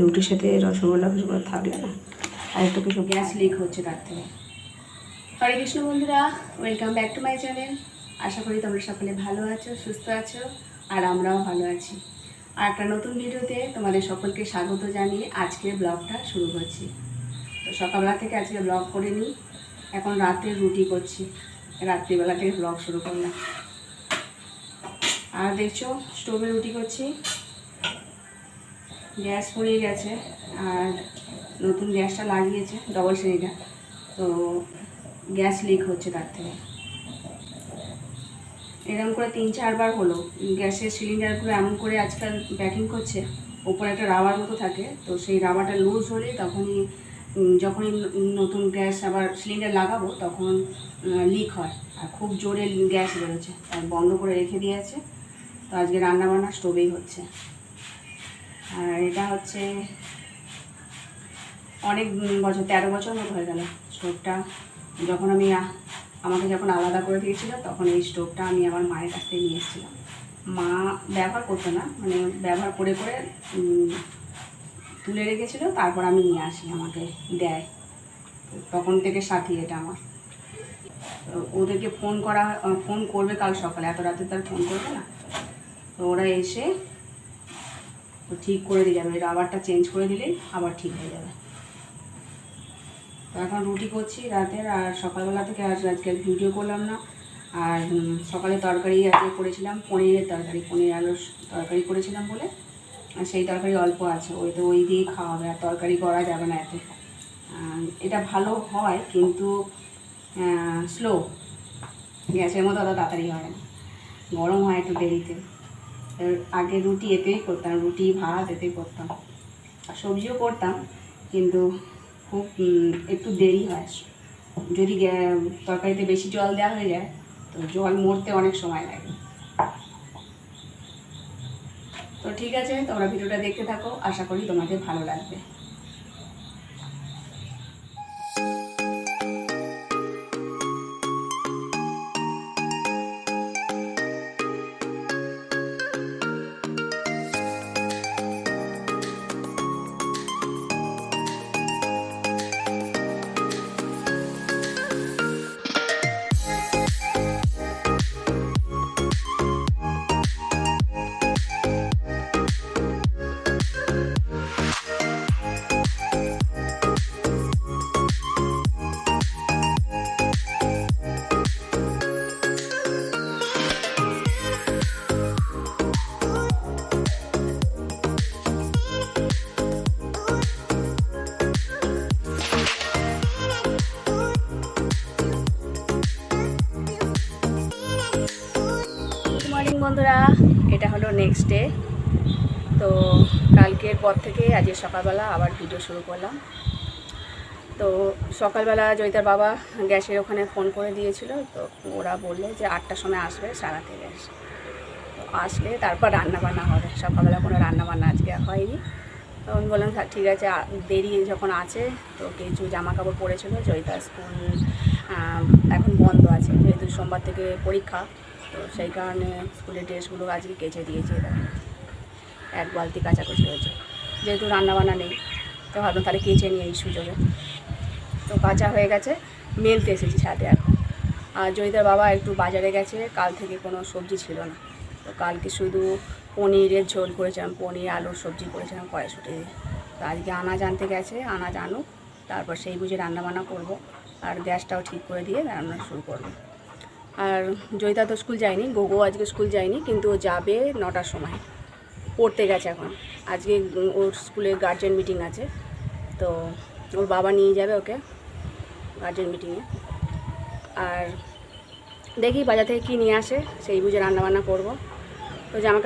রুটির সাথে রসগোল্লা ফসগোল্লা থাকলে না। আর একটু কিছু গ্যাস লিক হচ্ছে তার থেকে। হরে কৃষ্ণ বন্ধুরা welcome back to my channel আশা করি তোমরা সকলে ভালো আছো, সুস্থ আছো, আর আমরাও ভালো আছি। আর একটা নতুন ভিডিওতে তোমাদের সকলকে স্বাগত জানিয়ে আজকের ব্লগটা শুরু করছি। তো সকালবেলা থেকে আজকে ব্লগ করে নিই এখন রাতে রুটি করছি। রাত্রিবেলা থেকে ব্লগ শুরু করলাম। আর দেখছ স্টোভে রুটি করছি। গ্যাস পড়িয়ে গেছে আর নতুন গ্যাসটা লাগিয়েছে ডবল শ্রেণীটা তো গ্যাস লিক হচ্ছে তার থেকে। এরকম করে তিন চারবার হলো। গ্যাসের সিলিন্ডারগুলো এমন করে আজকাল প্যাকিং করছে, ওপরে একটা রাবার মতো থাকে। তো সেই রাবারটা লুজ হলে তখনই যখনই নতুন গ্যাস আবার সিলিন্ডার লাগাবো তখন লিক হয়। আর খুব জোরে গ্যাস বেরোচ্ছে। তাই বন্ধ করে রেখে দিয়েছে তো আজকে রান্নাবান্না স্টোভেই হচ্ছে। আর এটা হচ্ছে অনেক বছর, তেরো বছর মতো হয়ে গেল স্টোভটা। যখন আমি আমাকে যখন আলাদা করে দিয়েছিল, তখন এই স্টোভটা আমি আমার মায়ের কাছ থেকে নিয়ে এসেছিলাম। মা ব্যবহার করতো না মানে ব্যবহার করে করে তুলে রেখেছিল, তারপর আমি নিয়ে আসি, আমাকে দেয়। তখন থেকে সাথী এটা আমার। ওদেরকে ফোন করা, ফোন করবে কাল সকালে, এত রাতে তার ফোন করবে না। তো ওরা এসে তো ঠিক করে দিয়ে যাবে রাবারটা চেঞ্জ করে দিলেই আবার ঠিক হয়ে যাবে। তো এখন রুটি করছি রাতের, আর সকালবেলা থেকে আজ আজকে ভিডিও করলাম না। আর সকালে তরকারি আজকে করেছিলাম, পনিরের তরকারি, পনির আলুর তরকারি করেছিলাম বলে। আর সেই তরকারি অল্প আছে, ওই তো ওই দিয়েই খাওয়া হবে আর তরকারি করা যাবে না এতে। এটা ভালো হয় কিন্তু স্লো গ্যাসের মতো অত তাড়াতাড়ি হয় না। গরম হয় একটু দেরিতে। আগে রুটি এতেই করতাম, রুটি, ভাত এতেই করতাম। আর সবজিও করতাম, কিন্তু খুব একটু দেরি হয়। যদি তরকারিতে বেশি জল দেওয়া হয়ে যায়, তো জল মরতে অনেক সময় লাগে। তো ঠিক আছে, তোমরা ভিডিওটা দেখতে থাকো, আশা করি তোমাদের ভালো লাগবে। নেক্সট ডে তো কালকের পর থেকে আজকে সকালবেলা আবার ভিডিও শুরু করলাম। তো সকালবেলা জয়িতার বাবা গ্যাসের ওখানে ফোন করে দিয়েছিল তো ওরা বলল যে আটটার সময় আসবে সারাতে গ্যাস তো আসলে তারপর রান্না বান্না হবে। সকালবেলা কোনো রান্না বান্না আজকে হয়নি। তো আমি বললাম "থাক, ঠিক আছে দেরি যখন আছে তো কিছু জামা কাপড় পরেছিল জয়িতার স্কুল এখন বন্ধ আছে যেহেতু সোমবার থেকে পরীক্ষা। তো সেই কারণে স্কুলের ড্রেসগুলো আজকে কেচে দিয়েছে এক বালতি কাচাকুচি হয়েছে। যেহেতু রান্নাবান্না নেই, তো ভাবলাম তাহলে কেচে নিয়ে এই সুযোগে। তো কাঁচা হয়ে গেছে, মেলতে এসেছি সাথে এখন। আর জয়িতার বাবা একটু বাজারে গেছে, কাল থেকে কোনো সবজি ছিল না। তো কালকে শুধু পনিরের ঝোল করেছিলাম, পনির, আলুর সবজি করেছিলাম কড়াইশুটি দিয়ে। তো আজকে আনাজ আনতে গেছে, আনাজ আনুক, তারপর সেই বুঝে রান্নাবান্না করব। আর গ্যাসটাও ঠিক করে দিয়ে রান্না শুরু করব। আর জয়িতা তো স্কুল যায়নি, গোগো আজকে স্কুল যায়নি, কিন্তু ও যাবে নটার সময়। পড়তে গেছে এখন। আজকে ওর স্কুলে গার্জেন মিটিং আছে। তো ওর বাবা নিয়ে যাবে ওকে গার্জেন মিটিংয়ে আর দেখি বাজার থেকে কী নিয়ে আসে, সেই বুঝে রান্নাবান্না করব। তো জামা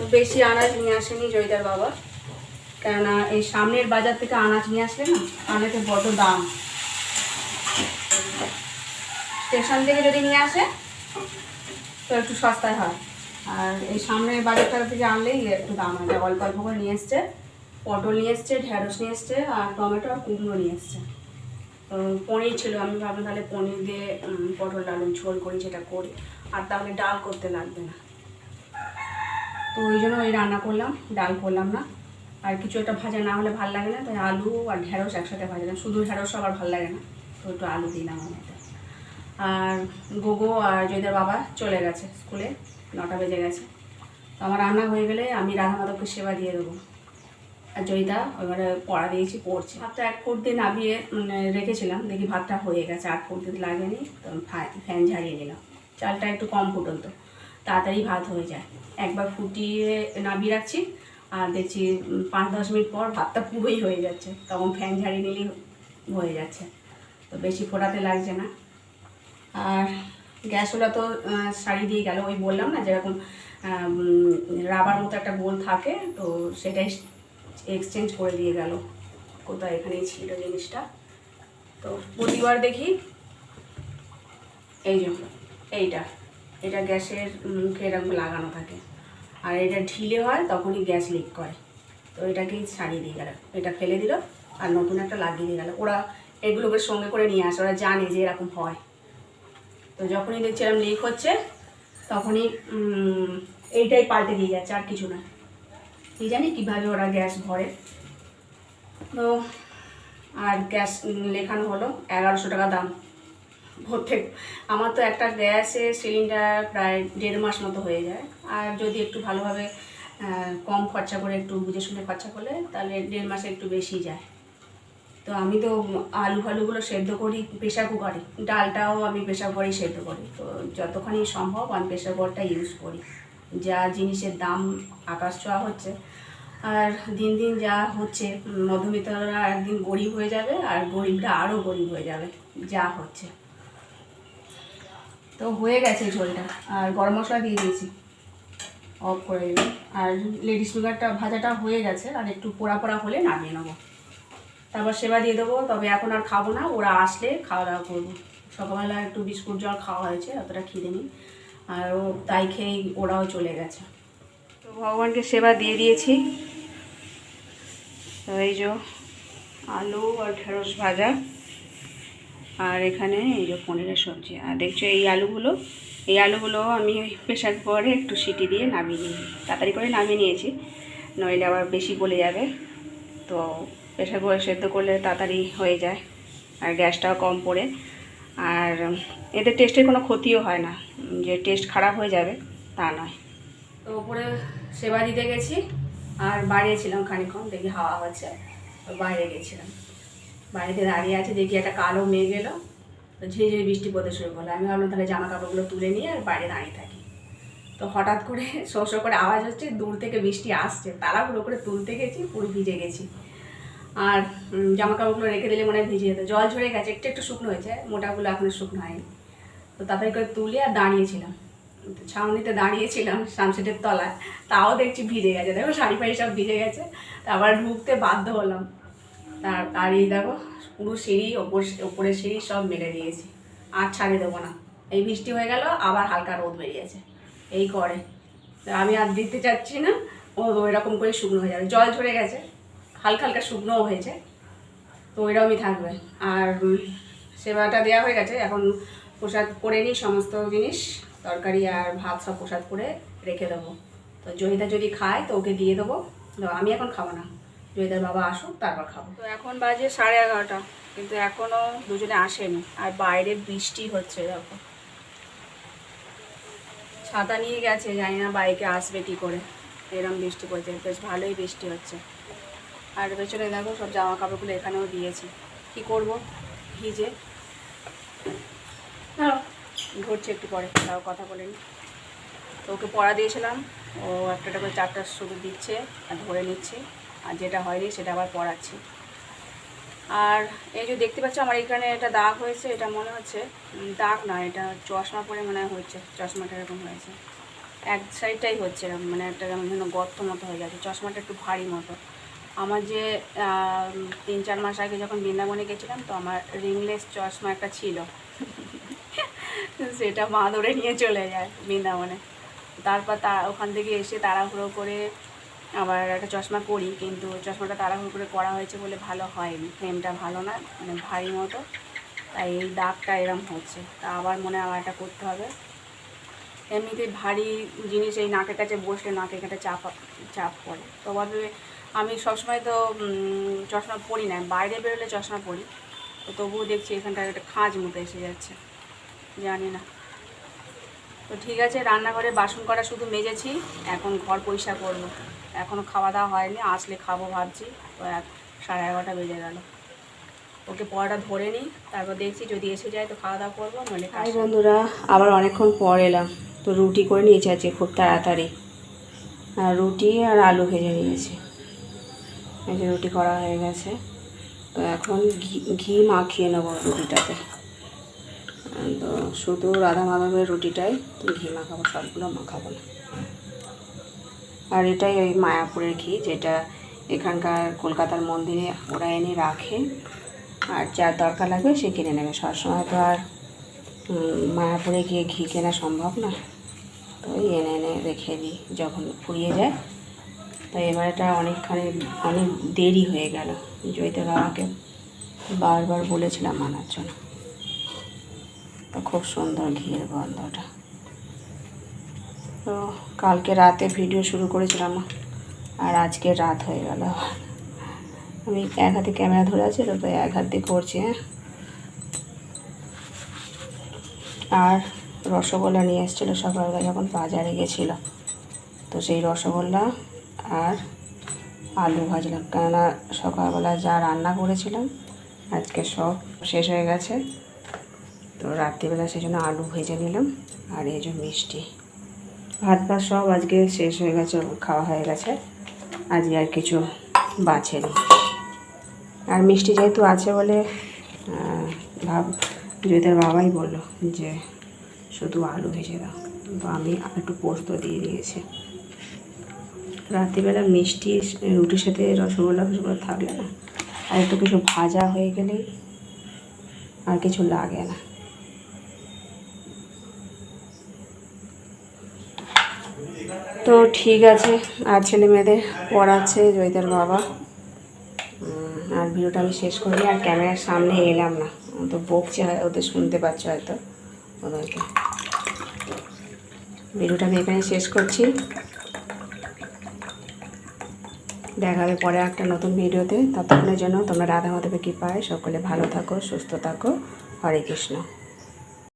তো বেশি আনাজ নিয়ে আসেনি জয়িতার বাবা। কেননা এই সামনের বাজার থেকে আনাজ নিয়ে আসলে না আনাজে বড় দাম। স্টেশন থেকে যদি নিয়ে আসে, তো একটু সস্তায় হয়। আর এই সামনের বাজারটা থেকে আনলেই একটু দাম হয়। অল্প অল্প করে নিয়ে এসছে, পটল নিয়ে এসছে, ঢেঁড়স নিয়ে এসছে, আর টমেটো আর কুমড়ো নিয়ে এসছে। তো পনির ছিল, আমি ভাবলাম তাহলে পনির দিয়ে পটল আলু ঝোল করি, যেটা করি। আর তাহলে ডাল করতে লাগবে না। তো ওই জন্য ওই রান্না করলাম, ডাল করলাম না। আর কিছু একটা ভাজা না হলে ভালো লাগে না, তাই আলু আর ঢেঁড়স একসাথে ভাজা ভাজলাম শুধু ঢেঁড়স আবার ভালো লাগে না, তো একটু আলু দিলাম ওটাতে আর গোগো আর জয়দার বাবা চলে গেছে স্কুলে, নটা বেজে গেছে। তো আমার রান্না হয়ে গেলে আমি রাধা মাধবকে সেবা দিয়ে দেবো। আর জয়িতা ওইবারে পড়া দিয়েছি, পড়ছে। ভাতটা এক ফুট দিয়ে নামিয়ে রেখেছিলাম, দেখি ভাতটা হয়ে গেছে, আট ফুট দিন লাগেনি তো আমি ফ্যান ঝাড়িয়ে নিলাম। চালটা একটু কম ফুটন্ত। তাড়াতাড়ি ভাত হয়ে যায়। একবার ফুটিয়ে নামিয়ে রাখছি আর দেখছি পাঁচ দশ মিনিট পর ভাতটা পুরোই হয়ে যাচ্ছে। তখন ফ্যান ঝাড়িয়ে নিলেই হয়ে যাচ্ছে। তো বেশি ফোটাতে লাগছে না। আর গ্যাসওয়ালা তো শাড়ি দিয়ে গেল। ওই বললাম না, যেরকম রাবার মতো একটা গোল থাকে, তো সেটাই এক্সচেঞ্জ করে দিয়ে গেল। কোথায় এখানেই ছিল জিনিসটা? তো প্রতিবার দেখি। এই যে, এইটা। এটা গ্যাসের মুখে এরকম লাগানো থাকে। আর এটা ঢিলে হয়, তখনই গ্যাস লিক করে। তো এটাকেই ছাড়িয়ে দিয়ে গেল। এটা ফেলে দিল, আর নতুন একটা লাগিয়ে দিয়ে গেল। ওরা এগুলোকে সঙ্গে করে নিয়ে আসে, ওরা জানে যে এরকম হয়। তো যখনই দেখছি এরকম লিক হচ্ছে, তখনই এইটাই পাল্টে দিয়ে যাচ্ছে, আর কিছু না। কি জানি কীভাবে ওরা গ্যাস ভরে। তো, আর গ্যাস লেখানো হলো, এগারোশো টাকা দাম। ভরতে আমার তো একটা গ্যাসে সিলিন্ডার প্রায় দেড় মাস মতো হয়ে যায়। আর যদি একটু ভালোভাবে কম খরচা করে একটু বুঝে শুনে খরচা করলে, তাহলে দেড় মাসে একটু বেশি যায়। তো আমি তো আলু ফালুগুলো সেদ্ধ করি প্রেশার কুকারে। ডালটাও আমি প্রেশার কুকারেই সেদ্ধ করি। তো যতখানি সম্ভব আমি প্রেশার কুকারটা ইউজ করি। যা জিনিসের দাম আকাশ ছোঁয়া হচ্ছে। আর দিন দিন যা হচ্ছে, মধ্যবিত্তরা একদিন গরিব হয়ে যাবে, আর গরিবরা আরও গরিব হয়ে যাবে। যা হচ্ছে। তো হয়ে গেছে ঝোলটা আর গরম মশলা দিয়ে দিয়েছি। অফ করে দিলাম। আর লেডিস ফিঙ্গারটা ভাজাটা হয়ে গেছে। আর একটু পোড়া পোড়া হলে নামিয়ে নেব। তারপর সেবা দিয়ে দেবো। তবে এখন আর খাব না। ওরা আসলে খাওয়া দাওয়া করব। সকালবেলা একটু বিস্কুট, জল খাওয়া হয়েছে। অতটা খিদে নেই। আর ও তাই খেয়েই ওরাও চলে গেছে। তো ভগবানকে সেবা দিয়ে দিয়েছি। এই যে আলু আর ঢেঁড়স ভাজা। আর এখানে এই যে পনিরের সবজি। আর দেখছ এই আলুগুলো? এই আলুগুলো আমি প্রেশার কুকারে একটু সিটি দিয়ে নামিয়ে নিই তাড়াতাড়ি করে নামিয়ে নিয়েছি। নইলে আবার বেশি গলে যাবে। তো প্রেশার কুকারে সেদ্ধ করলে তাড়াতাড়ি হয়ে যায়। আর গ্যাসটাও কম পড়ে। আর এদের টেস্টের কোনো ক্ষতিও হয় না। যে টেস্ট খারাপ হয়ে যাবে, তা নয়। তো উপরে সেবা দিতে গেছি। আর বাইরে ছিলাম খানিক্ষণ দেখি হাওয়া হচ্ছে। বাইরে গেছিলাম। বাড়িতে দাঁড়িয়ে আছে, দেখি একটা কালো মেঘ এলো। তো ঝিরিঝিরি বৃষ্টি পড়তে শুরু করল। আমি ভাবলাম তাহলে জামা কাপড়গুলো তুলে নিয়ে আর বাইরে দাঁড়িয়ে থাকি। তো হঠাৎ করে শো শো করে আওয়াজ হচ্ছে, দূর থেকে বৃষ্টি আসছে। তাড়াহুড়ো করে তুলতে গেছি, পুরো ভিজে গেছি। আর জামা কাপড়গুলো রেখে দিলে মনে হয় ভিজে যেত। জল ঝরে গেছে, একটু একটু শুকনো হয়েছে, মোটাগুলো এখনও শুকনো হয়নি। তো তাড়াতাড়ি করে তুলে আর দাঁড়িয়েছিলাম। ছাউনিতে দাঁড়িয়েছিলাম সানসেটের তলায়। তাও দেখছি ভিজে গেছে। দেখো, শাড়ি ফাড়ি সব ভিজে গেছে। তারপর ঢুকতে বাধ্য হলাম। তার আর এই দেখো, পুরো সিঁড়ি ওপর ওপরের সিঁড়ি সব মেলে দিয়েছি। আর ছাড়ে দেবো না। এই বৃষ্টি হয়ে গেল, আবার হালকা রোদ বেরিয়েছে। এই করে। আমি আর দিতে চাচ্ছি না, ও এরকম করে শুকনো হয়ে যাবে। জল ঝরে গেছে, হালকা হালকা শুকনোও হয়েছে। তো ওইরকমই থাকবে। আর সেবাটা দেওয়া হয়ে গেছে, এখন প্রসাদ করে নিই সমস্ত জিনিস, তরকারি আর ভাত সব প্রসাদ করে রেখে দেবো। তো জহিতা যদি খায়, তো ওকে দিয়ে দেবো। তো আমি এখন খাব না। জয়িতার বাবা আসুক তারপর খাব। তো এখন বাজে সাড়ে এগারোটা কিন্তু এখনও দুজনে আসেনি। আর বাইরে বৃষ্টি হচ্ছে দেখো। ছাতা নিয়ে গেছে জানি না বাইকে আসবে কি করে। এরম বৃষ্টি পড়ছে বেশ ভালোই বৃষ্টি হচ্ছে। আর পেছনে দেখো সব জামা কাপড়গুলো এখানেও দিয়েছি। কি করব? ভিজে। ঘুরছে একটু পরে তাও কথা বলে নি তো ওকে পড়া দিয়েছিলাম ও একটা করে চারটা শুরু দিচ্ছে আর ধরে নিচ্ছে। আর যেটা হয়নি সেটা আবার পড়াচ্ছি। আর এই যে দেখতে পাচ্ছ আমার এখানে এটা দাগ হয়েছে, এটা মনে হচ্ছে দাগ না, এটা চশমা পরে মনে হয় হচ্ছে চশমাটা এরকম হয়েছে। এক সাইডটাই হচ্ছে এরকম মানে একটা কেমন যেন গর্ত মতো হয়ে গেছে, চশমাটা একটু ভারী মতো। আমার যে তিন চার মাস আগে যখন বৃন্দাবনে গেছিলাম, তো আমার রিংলেস চশমা একটা ছিল। সেটা মা ধরে নিয়ে চলে যায় বৃন্দাবনে। তারপর তা, ওখান থেকে এসে তাড়াহুড়ো করে আবার একটা চশমা করি কিন্তু চশমাটা তাড়াহুড়ো করে করা হয়েছে বলে ভালো হয়নি। ফ্রেমটা ভালো না মানে ভারী মতো। তাই এই দাগটা এরম হচ্ছে। তা আবার মনে হয় আমার এটা করতে হবে। এমনিতে ভারী জিনিস এই নাকের কাছে বসলে নাকের কাছে চাপ চাপ পড়ে। তো ভাবে আমি সবসময় তো চশমা পরি না, বাইরে বেরোলে চশমা পরি। তো তবুও দেখছি এখানটায় একটা খাঁজ মতো এসে যাচ্ছে। জানি না। তো ঠিক আছে, রান্নাঘরে বাসন করা শুধু মেজেছি, এখন ঘর পরিষ্কার করব। এখনও খাওয়া দাওয়া হয়নি আসলে খাব ভাবছি। তো এক সাড়ে এগারোটা বেজে গেল। ওকে পড়াটা ধরে নিই তারপর দেখছি যদি এসে যায় তো খাওয়া দাওয়া করব নইলে কাজ বন্ধুরা আবার অনেকক্ষণ পর এলাম। তো রুটি করে নিয়েছি আজকে খুব তাড়াতাড়ি। আর রুটি আর আলু ভেজে নিয়েছি। এই যে রুটি করা হয়ে গেছে। তো এখন ঘি ঘি মাখিয়ে নেব রুটিটাতে। তো শুধু রাধা মাধবের রুটিটাই ঘি মাখাবো সবগুলো মাখাবো না। আর এটাই ওই মায়াপুরের ঘি, যেটা এখানকার কলকাতার মন্দিরে ওরা এনে রাখে। আর যার দরকার লাগবে সে কিনে নেবে। সবসময় তো আর মায়াপুরে গিয়ে ঘি কেনা সম্ভব না। তো এনে এনে রেখে দিই, যখন ফুরিয়ে যায়। তো এবার এটা অনেকখানি, অনেক দেরি হয়ে গেল। জয়িতা বাবাকে বারবার বলেছিলাম মানার জন্য তো খুব সুন্দর ঘিয়ের গন্ধটা। তো কালকে রাতে ভিডিও শুরু করেছিলাম আর আজকে রাত হয়ে গেল। আমি এক হাতে ক্যামেরা ধরে আছি তো এক হাত দিয়ে করছি হ্যাঁ। আর রসগোল্লা নিয়ে এসেছিল সকালবেলা যখন বাজারে গেছিল। তো সেই রসগোল্লা আর আলু ভাজলাম। কেননা সকালবেলা যা রান্না করেছিলাম, আজকে সব শেষ হয়ে গেছে। তো রাত্রিবেলা সেই জন্য আলু ভেজে নিলাম, আর এই যে মিষ্টি। ভাত ভাত সব আজকে শেষ হয়ে গেছে, খাওয়া হয়ে গেছে। আজকে আর কিছু বাছেনি আর মিষ্টি যেহেতু আছে বলে ভাব জয়িতার বাবাই বলল যে শুধু আলু ভেজে দাও। তো আমি একটু পোস্ত দিয়ে দিয়েছি। রাত্রিবেলা মিষ্টি, রুটির সাথে রসগোল্লা ফসগোল্লা থাকলে না, আর একটু কিছু ভাজা হয়ে গেলেই আর কিছু লাগে না। তো ঠিক আছে, আর ছেলে মেয়েদের পড়াচ্ছে জয়িতার বাবা। আর ভিডিওটা আমি শেষ করি, আর ক্যামেরার সামনে এলাম না। তো বকছে, হয়, ওদের শুনতে পাচ্ছ হয়তো। ওদেরকে। ভিডিওটা আমি এখানে শেষ করছি। দেখা হবে পরে একটা নতুন ভিডিওতে। ততক্ষণের জন্য তোমরা রাধা মাধবের কৃপায় সকলে ভালো থাকো, সুস্থ থাকো। হরে কৃষ্ণ।